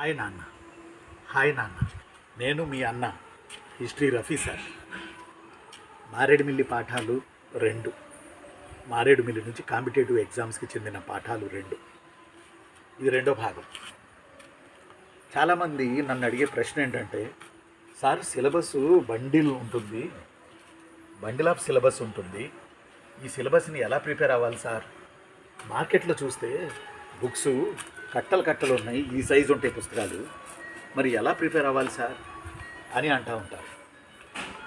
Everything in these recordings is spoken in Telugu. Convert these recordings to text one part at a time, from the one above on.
హాయ్ నాన్న. హాయ్ నాన్న. నేను మీ అన్న హిస్టరీ రఫీ సార్. మారేడుమిల్లి పాఠాలు రెండు. మారేడుమిల్లి నుంచి కాంపిటేటివ్ ఎగ్జామ్స్కి చెందిన పాఠాలు రెండు. ఇది రెండో భాగం. చాలామంది నన్ను అడిగే ప్రశ్న ఏంటంటే సార్ సిలబస్ బండిల్ ఉంటుంది. బండిల్ ఆఫ్ సిలబస్ ఉంటుంది. ఈ సిలబస్ని ఎలా ప్రిపేర్ అవ్వాలి సార్? మార్కెట్లో చూస్తే బుక్స్ కట్టలు కట్టలు ఉన్నాయి. ఈ సైజు ఉంటాయి పుస్తకాలు. మరి ఎలా ప్రిపేర్ అవ్వాలి సార్? అని అంటూ ఉంటారు.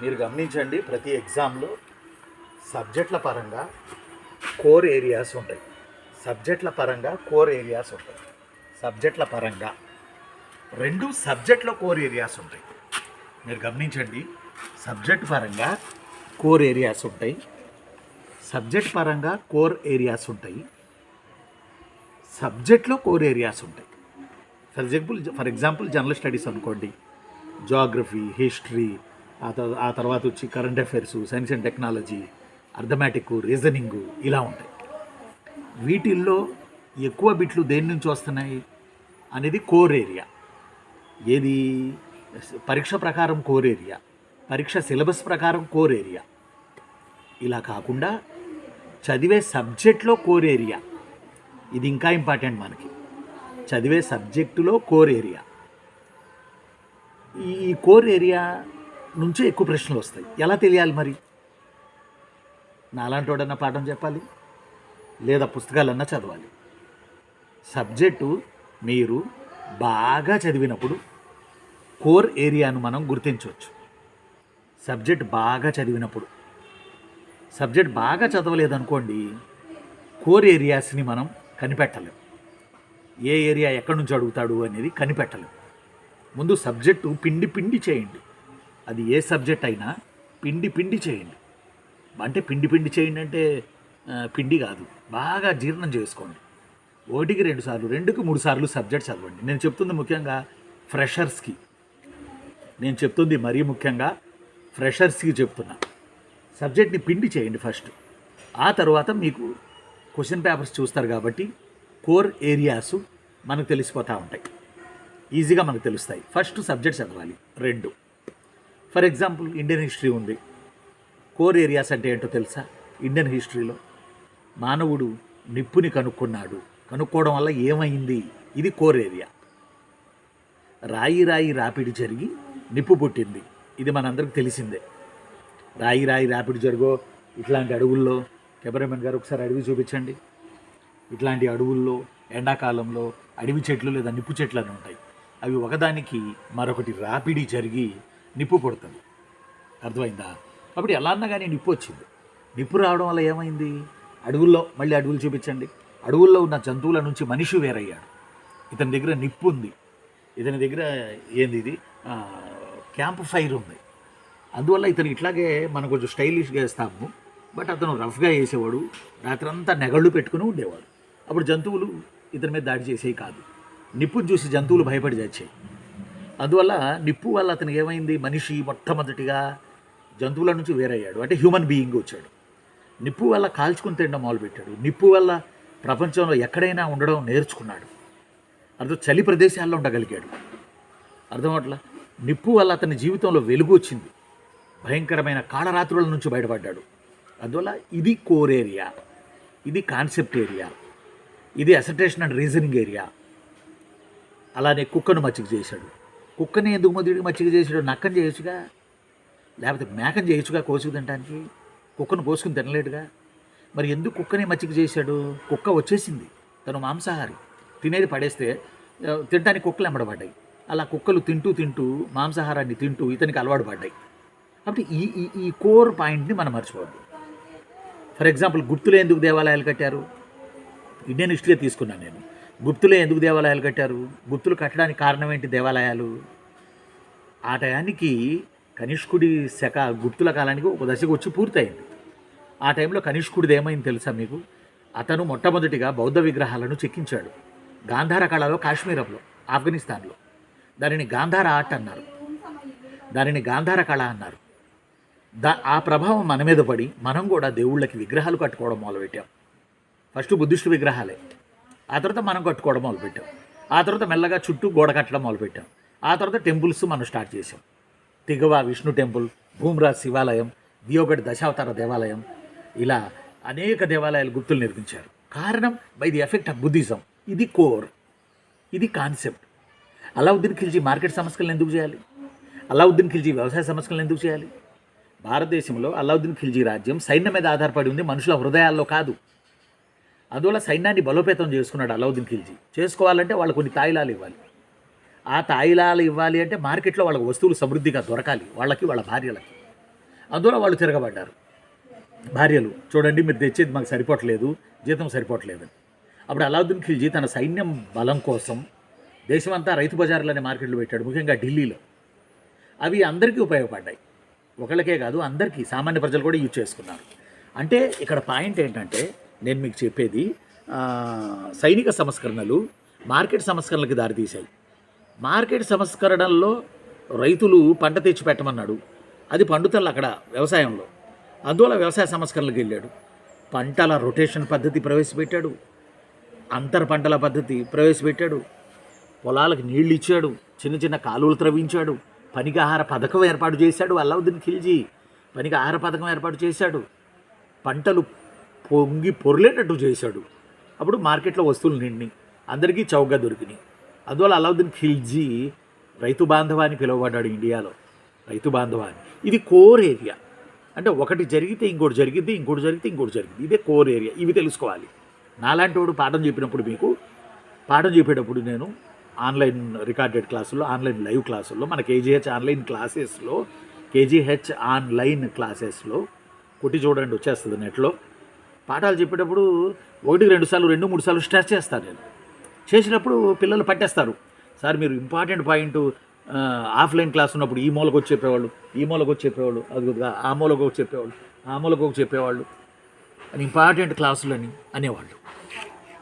మీరు గమనించండి ప్రతి ఎగ్జామ్లో సబ్జెక్టుల పరంగా కోర్ ఏరియాస్ ఉంటాయి. సబ్జెక్టుల పరంగా కోర్ ఏరియాస్ ఉంటాయి. సబ్జెక్టుల పరంగా. రెండు సబ్జెక్ట్లో కోర్ ఏరియాస్ ఉంటాయి. మీరు గమనించండి సబ్జెక్ట్ పరంగా కోర్ ఏరియాస్ ఉంటాయి. సబ్జెక్ట్ పరంగా కోర్ ఏరియాస్ ఉంటాయి. సబ్జెక్ట్లో కోర్ ఏరియాస్ ఉంటాయి. For example for example general studies అనుకోండి. జాగ్రఫీ హిస్టరీ ఆ ఆ తర్వాత వచ్చి current affairs science and technology arithmetic reasoning ఇలా ఉంటాయి. వీటిల్లో ఎక్కువ బిట్లు దేని నుంచి వస్తున్నాయి? అనేది కోర్ ఏరియా. ఏది? పరీక్ష ప్రకారం కోర్ ఏరియా. పరీక్ష సిలబస్ ప్రకారం కోర్ ఏరియా. ఇలా కాకుండా చదివే సబ్జెక్ట్లో కోర్ ఏరియా. ఇది ఇంకా ఇంపార్టెంట్ మనకి. చదివే సబ్జెక్టులో కోర్ ఏరియా. ఈ కోర్ ఏరియా నుంచే ఎక్కువ ప్రశ్నలు వస్తాయి. ఎలా తెలియాలి మరి? నాలాంటోడన్నా పాఠం చెప్పాలి? లేదా పుస్తకాలన్నా చదవాలి? సబ్జెక్టు మీరు బాగా చదివినప్పుడు కోర్ ఏరియాను మనం గుర్తించవచ్చు. సబ్జెక్ట్ బాగా చదివినప్పుడు. సబ్జెక్ట్ బాగా చదవలేదనుకోండి కోర్ ఏరియాస్ని మనం కనిపెట్టలేం ఏ ఏరియా ఎక్కడి నుంచి అడుగుతాడు అనేది కనిపెట్టలేం ముందు సబ్జెక్టు పిండి పిండి చేయండి. అది ఏ సబ్జెక్ట్ అయినా పిండి పిండి చేయండి. అంటే పిండి పిండి చేయండి అంటే పిండి కాదు. బాగా జీర్ణం చేసుకోండి. ఒకటికి రెండు సార్లు రెండుకి మూడు సార్లు సబ్జెక్ట్ చదవండి. నేను చెప్తుంది ముఖ్యంగా ఫ్రెషర్స్కి. నేను చెప్తుంది మరీ ముఖ్యంగా ఫ్రెషర్స్కి చెప్తున్నా. సబ్జెక్ట్ని పిండి చేయండి ఫస్ట్. ఆ తర్వాత మీకు క్వశ్చన్ పేపర్స్ చూస్తారు కాబట్టి కోర్ ఏరియాస్ మనకు తెలిసిపోతూ ఉంటాయి. ఈజీగా మనకు తెలుస్తాయి. ఫస్ట్ సబ్జెక్ట్ చదవాలి. రెండు. ఫర్ ఎగ్జాంపుల్ ఇండియన్ హిస్టరీ ఉంది. కోర్ ఏరియాస్ అంటే ఏంటో తెలుసా? ఇండియన్ హిస్టరీలో మానవుడు నిప్పుని కనుక్కున్నాడు. కనుక్కోవడం వల్ల ఏమైంది? ఇది కోర్ ఏరియా. రాయి రాయి రాపిడి జరిగి నిప్పు పుట్టింది. ఇది మనందరికి తెలిసిందే. రాయి రాయి రాపిడి జరుగో ఇట్లాంటి అడవుల్లో కెమెరామెన్ గారు ఒకసారి అడవి చూపించండి. ఇట్లాంటి అడవుల్లో ఎండాకాలంలో అడవి చెట్లు లేదా నిప్పు చెట్లు అని ఉంటాయి. అవి ఒకదానికి మరొకటి రాపిడి జరిగి నిప్పు పుడుతుంది. అర్థమైందా? కాబట్టి ఎలా అన్నా కానీ నిప్పు వచ్చింది. నిప్పు రావడం వల్ల ఏమైంది? అడవుల్లో మళ్ళీ అడవులు చూపించండి. అడవుల్లో ఉన్న జంతువుల నుంచి మనిషి వేరయ్యాడు. ఇతని దగ్గర నిప్పు ఉంది. ఇతని దగ్గర ఏంది ఇది? క్యాంప్ ఫైర్ ఉంది. అందువల్ల ఇతను ఇట్లాగే మనం కొంచెం స్టైలిష్గా వేస్తాము. బట్ అతను రఫ్గా వేసేవాడు రాత్రంతా నెగళ్ళు పెట్టుకుని ఉండేవాడు. అప్పుడు జంతువులు ఇతని మీద దాడి చేసేవి కాదు. నిప్పును చూసి జంతువులు భయపడి చచ్చాయి అందువల్ల నిప్పు వల్ల అతనికి ఏమైంది? మనిషి మొట్టమొదటిగా జంతువుల నుంచి వేరయ్యాడు. అంటే హ్యూమన్ బీయింగ్ వచ్చాడు. నిప్పు వల్ల కాల్చుకుని తినడం మొదలుపెట్టాడు. నిప్పు వల్ల ప్రపంచంలో ఎక్కడైనా ఉండడం నేర్చుకున్నాడు. అర్థం చలి ప్రదేశాల్లో ఉండగలిగాడు. అర్థమవట్లా నిప్పు వల్ల అతని జీవితంలో వెలుగు వచ్చింది. భయంకరమైన కాళరాత్రుల నుంచి బయటపడ్డాడు. అందువల్ల ఇది కోర్ ఏరియా ఇది కాన్సెప్ట్ ఏరియా ఇది అసటేషన్ అండ్ రీజనింగ్ ఏరియా అలానే కుక్కను మచ్చిక చేశాడు. కుక్కని ఎందుకు మొదటికి మచ్చిక చేశాడు? నక్కని చేయొచ్చుగా? లేకపోతే మేకని చేయొచ్చుగా కోసుకు తినడానికి కుక్కను కోసుకుని తినలేడుగా? మరి ఎందుకు కుక్కని మచ్చిక చేశాడు? కుక్క వచ్చేసింది. తను మాంసాహారి. తినేది పడేస్తే తినడానికి కుక్కలు ఎంబడబడ్డాయి అలా కుక్కలు తింటూ తింటూ మాంసాహారాన్ని తింటూ ఇతనికి అలవాటు పడ్డాయి. కాబట్టి ఈ ఈ ఈ కోర్ పాయింట్ని మనం మర్చిపోవద్దు. ఫర్ ఎగ్జాంపుల్ గుర్తులు ఎందుకు దేవాలయాలు కట్టారు? ఇండియన్ హిస్టరీ తీసుకున్నాను నేను. గుప్తులే ఎందుకు దేవాలయాలు కట్టారు? గుప్తులు కట్టడానికి కారణం ఏంటి దేవాలయాలు? ఆ టయానికి కనిష్కుడి శక గుప్తుల కాలానికి ఒక దశకు వచ్చి పూర్తయింది. ఆ టైంలో కనిష్కుడిది ఏమైంది తెలుసా మీకు? అతను మొట్టమొదటిగా బౌద్ధ విగ్రహాలను చెక్కించాడు. గాంధార కళలో కాశ్మీరంలో ఆఫ్ఘనిస్తాన్లో. దానిని గాంధార ఆర్ట్ అన్నారు. దానిని గాంధార కళ అన్నారు. దా ఆ ప్రభావం మన మీద పడి మనం కూడా దేవుళ్ళకి విగ్రహాలు కట్టుకోవడం మొదలుపెట్టాం. ఫస్ట్ బుద్ధిస్టు విగ్రహాలే. ఆ తర్వాత మనం కట్టుకోవడం మొదలుపెట్టాం. ఆ తర్వాత మెల్లగా చుట్టూ గోడ కట్టడం మొదలుపెట్టాం. ఆ తర్వాత టెంపుల్స్ మనం స్టార్ట్ చేసాం తిగవ విష్ణు టెంపుల్ భూమ్రాజ్ శివాలయం దియోగఢ్ దశావతార దేవాలయం ఇలా అనేక దేవాలయాలు గుర్తులు నిర్మించారు. కారణం by the effect of Buddhism ఇది కోర్. ఇది కాన్సెప్ట్. అలావుద్దీన్ ఖిల్జీ మార్కెట్ సమస్యలను ఎందుకు చేయాలి? అలావుద్దీన్ ఖిల్జీ వ్యవసాయ సమస్యలను ఎందుకు చేయాలి? భారతదేశంలో అల్లావుద్దీన్ ఖిల్జీ రాజ్యం సైన్యం మీద ఆధారపడి ఉంది మనుషుల హృదయాల్లో కాదు. అందువల్ల సైన్యాన్ని బలోపేతం చేసుకున్నాడు అలావుద్దీన్ ఖిల్జీ. చేసుకోవాలంటే వాళ్ళు కొన్ని తాయిలాలు ఇవ్వాలి. ఆ తాయిలాలు ఇవ్వాలి అంటే మార్కెట్లో వాళ్ళకి వస్తువులు సమృద్ధిగా దొరకాలి వాళ్ళకి వాళ్ళ భార్యలకి. అందువల్ల వాళ్ళు తిరగబడ్డారు. భార్యలు చూడండి మీరు తెచ్చేది మాకు సరిపోవట్లేదు జీతం సరిపోవట్లేదు అప్పుడు అలావుద్దీన్ ఖిల్జీ తన సైన్యం బలం కోసం దేశమంతా రైతు బజార్లనే మార్కెట్లు పెట్టాడు ముఖ్యంగా ఢిల్లీలో. అవి అందరికీ ఉపయోగపడ్డాయి. ఒకళ్ళకే కాదు అందరికీ సామాన్య ప్రజలు కూడా యూజ్ చేసుకున్నారు. అంటే ఇక్కడ పాయింట్ ఏంటంటే నేను మీకు చెప్పేది సైనిక సంస్కరణలు మార్కెట్ సంస్కరణలకు దారితీశాయి. మార్కెట్ సంస్కరణల్లో రైతులు పంట తెచ్చి పెట్టమన్నాడు. అది పండుతలు అక్కడ వ్యవసాయంలో. అందువల్ల వ్యవసాయ సంస్కరణలకు వెళ్ళాడు. పంటల రొటేషన్ పద్ధతి ప్రవేశపెట్టాడు. అంతర పంటల పద్ధతి ప్రవేశపెట్టాడు. పొలాలకు నీళ్ళు ఇచ్చాడు. చిన్న చిన్న కాలువలు త్రవ్వించాడు పనికి ఆహార పథకం ఏర్పాటు చేశాడు అల్లావుద్దీన్ ఖిల్జీ. పనికి ఆహార పథకం ఏర్పాటు చేశాడు. పంటలు పొంగి పొరలేటట్టు చేశాడు. అప్పుడు మార్కెట్లో వస్తువులు నిండి అందరికీ చౌకగా దొరికినాయి. అందువల్ల అలావుద్దీన్ ఖిల్జీ రైతు బాంధవ అని పిలువబడ్డాడు ఇండియాలో. రైతు బాంధవ అని ఇది కోర్ ఏరియా. అంటే ఒకటి జరిగితే ఇంకోటి జరిగింది ఇంకోటి జరిగితే ఇంకోటి జరిగింది ఇదే కోర్ ఏరియా. ఇవి తెలుసుకోవాలి. నాలాంటి వాడు పాఠం చెప్పినప్పుడు మీకు పాఠం చెప్పేటప్పుడు నేను ఆన్లైన్ రికార్డెడ్ క్లాసుల్లో ఆన్లైన్ లైవ్ క్లాసుల్లో మన కేజీహెచ్ ఆన్లైన్ క్లాసెస్లో కేజీహెచ్ ఆన్లైన్ క్లాసెస్లో కొట్టి చూడండి వచ్చేస్తుంది నెట్లో. పాఠాలు చెప్పేటప్పుడు ఒకటి రెండు సార్లు రెండు మూడు సార్లు స్ట్రెస్ చేస్తాను నేను. చేసినప్పుడు పిల్లలు పట్టేస్తారు. సార్ మీరు ఇంపార్టెంట్ పాయింట్ ఆఫ్లైన్ క్లాస్ ఉన్నప్పుడు ఈ మూలకు వచ్చి చెప్పేవాళ్ళు ఈ మూలకు వచ్చి చెప్పేవాళ్ళు అది ఆ మూలకు వచ్చి చెప్పేవాళ్ళు ఆ మూలకు వచ్చి చెప్పేవాళ్ళు అని ఇంపార్టెంట్ క్లాసులని అనేవాళ్ళు.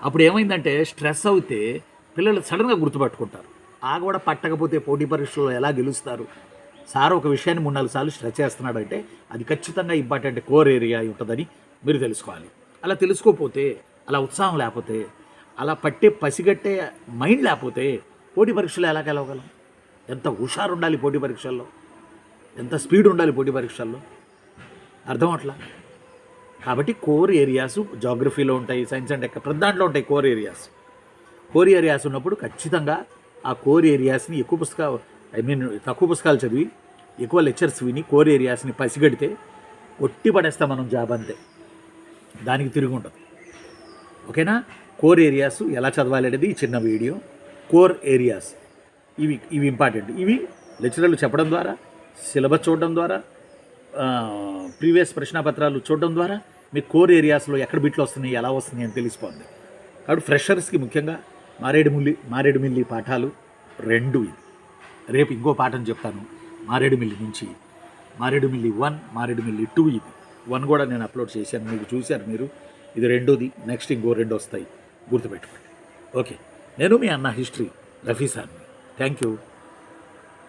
అప్పుడు ఏమైందంటే స్ట్రెస్ అవుతే పిల్లలు సడన్గా గుర్తుపట్టుకుంటారు. ఆ కూడా పట్టకపోతే పోటీ పరీక్షల్లో ఎలా గెలుస్తారు? సార్ ఒక విషయాన్ని మూడు నాలుగు సార్లు స్ట్రెచ్ చేస్తున్నాడు అంటే అది ఖచ్చితంగా ఇంపార్టెంట్ కోర్ ఏరియా ఉంటుందని మీరు తెలుసుకోవాలి. అలా తెలుసుకోకపోతే అలా ఉత్సాహం లేకపోతే అలా పట్టే పసిగట్టే మైండ్ లేకపోతే పోటీ పరీక్షలో ఎలా గెలవగలం? ఎంత హుషారు ఉండాలి పోటీ పరీక్షల్లో? ఎంత స్పీడ్ ఉండాలి పోటీ పరీక్షల్లో? అర్థం అట్లా కాబట్టి కోర్ ఏరియాస్ జాగ్రఫీలో ఉంటాయి సైన్స్ అండ్ టెక్ ప్రతి దాంట్లో ఉంటాయి కోర్ ఏరియాస్. కోర్ ఏరియాస్ ఉన్నప్పుడు ఖచ్చితంగా ఆ కోర్ ఏరియాస్ని ఎక్కువ పుస్తకాలు ఐ మీన్ తక్కువ పుస్తకాలు చదివి ఎక్కువ లెక్చర్స్ విని కోర్ ఏరియాస్ని పసిగడితే కొట్టి పడేస్తాం మనం జాబ్ అంతే. దానికి తిరిగి ఉంటుంది ఓకేనా? కోర్ ఏరియాస్ ఎలా చదవాలి అనేది ఈ చిన్న వీడియో. Core areas. ఇవి ఇవి ఇంపార్టెంట్. ఇవి లెక్చరర్లు చెప్పడం ద్వారా సిలబస్ చూడడం ద్వారా ప్రీవియస్ ప్రశ్నాపత్రాలు చూడడం ద్వారా మీ కోర్ ఏరియాస్లో ఎక్కడ బిట్లు వస్తున్నాయి ఎలా వస్తున్నాయి అని తెలిసిపోతుంది కాబట్టి ఫ్రెషర్స్కి ముఖ్యంగా మారేడుమిల్లి మారేడుమిల్లి పాఠాలు రెండు ఇది. రేపు ఇంకో పాఠం చెప్తాను. మారేడుమిల్లి నుంచి మారేడుమిల్లి వన్ మారేడుమిల్లి టూ ఇది. వన్ కూడా నేను అప్లోడ్ చేశాను. మీకు చూశారు మీరు. ఇది రెండోది. నెక్స్ట్ ఇంకో రెండు వస్తాయి. గుర్తుపెట్టుకోండి. ఓకే. నేను మీ అన్న హిస్టరీ రఫీ థ్యాంక్ యూ.